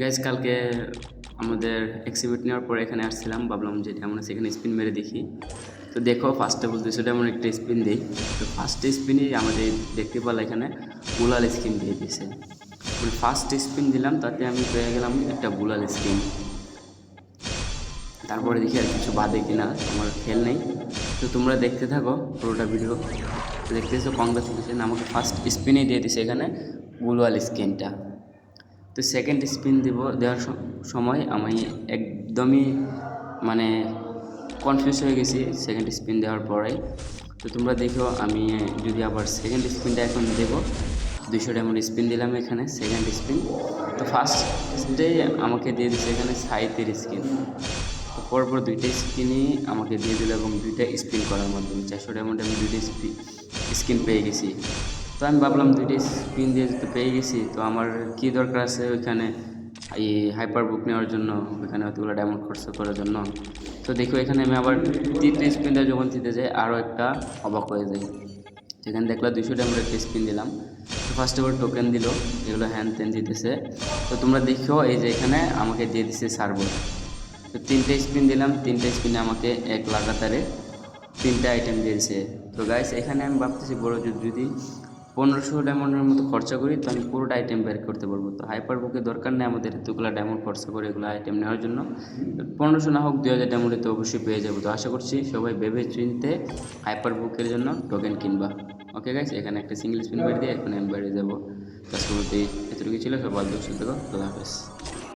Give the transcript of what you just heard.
Guys কালকে আমাদের exhibit নেওয়ার পরে এখানে আসছিলাম। ভাবলাম যে আমরা সেখানে স্পিন মেরে দেখি। তো দেখো ফার্স্টে বলতে সেটা এমন একটা স্পিন দিই। তো ফার্স্ট স্পিনই আমাদের দেখতে পেলাম এখানে বুলাল স্কিন দিয়ে দিয়েছে। ফার্স্ট স্পিন দিলাম, তাতে আমি পেয়ে গেলাম একটা বুলাল স্কিন তারপরে দেখি আর কিছু বাদে কিনা, আমার খেল নেই। তো তোমরা দেখতে থাকো পুরোটা ভিডিও দেখতেছো কংগ্রেচুলেশন আমাকে ফার্স্ট স্পিনেই দিয়ে দিছে এখানে গুলওয়াল স্কিনটা তো সেকেন্ড স্পিন দিব, দেওয়ার সময় আমি একদমই মানে কনফিউজ হয়ে গেছি সেকেন্ড স্পিন দেওয়ার পরে তো তোমরা দেখো আমি যদি আবার সেকেন্ড স্পিনটা এখন দেবো, দুইশো ডায়মন্ড স্পিন দিলাম এখানে সেকেন্ড স্পিন তো ফার্স্টে আমাকে দিয়ে দিচ্ছে এখানে সাইতের স্কিন তো পরপর দুইটা স্কিনই আমাকে দিয়ে দিল এবং দুইটা স্পিন করার মাধ্যমে চারশো ডায়মন্ডে আমি দুইটা স্পিন স্কিন পেয়ে গেছি। তো আমি ভাবলাম দুইটা স্পিন দিয়ে যেতে পেয়ে গেছি, তো আমার কি দরকার আছে ওইখানে? এই হাইপার বুক নেওয়ার জন্য, ওইখানে অতগুলো ডায়মন্ড খরচ করার জন্য। তো দেখো, এখানে আমি আবার তিনটে স্পিন দিয়ে যখন দিতে যাই, আরও একটা অবাক হয়ে যাই। সেখানে দেখলাম দুশো ডায়মন্ড একটা স্পিন দিলাম। তো ফার্স্ট অফ টোকেন দিল, এগুলো হ্যান ত্যান দিতেছে। তো তোমরা দেখো, এই যে এখানে আমাকে দিয়ে দিছে সার্ভার তো তিনটে স্পিন দিলাম, তিনটে স্পিনে আমাকে এক লাগাতারে তিনটে আইটেম দিয়েছে। তো গাইস এখানে আমি ভাবতেছি বড় যদি পনেরোশো ডায়মন্ডের মতো খরচা করি, তো আমি পুরোটা আইটেম বের করতে পারব। তো হাইপার বুকে দরকার নেই আমাদের এতগুলো ডায়মন্ড খরচা করে এগুলো আইটেম নেওয়ার জন্য। পনেরোশো না হোক, দুই হাজার ডায়মন্ডে তো অবশ্যই পেয়ে যাব। তো আশা করছি সবাই ভেবে চিনতে হাইপার বুকের জন্য টোকেন কিনবা। ওকে গাইস এখানে একটা সিঙ্গেল স্পিন বাড়ি দিয়ে এখানে আমি বেড়ে যাব। তার সময় এতটুকু ছিল। সব ভালো দেখো হাফেজ।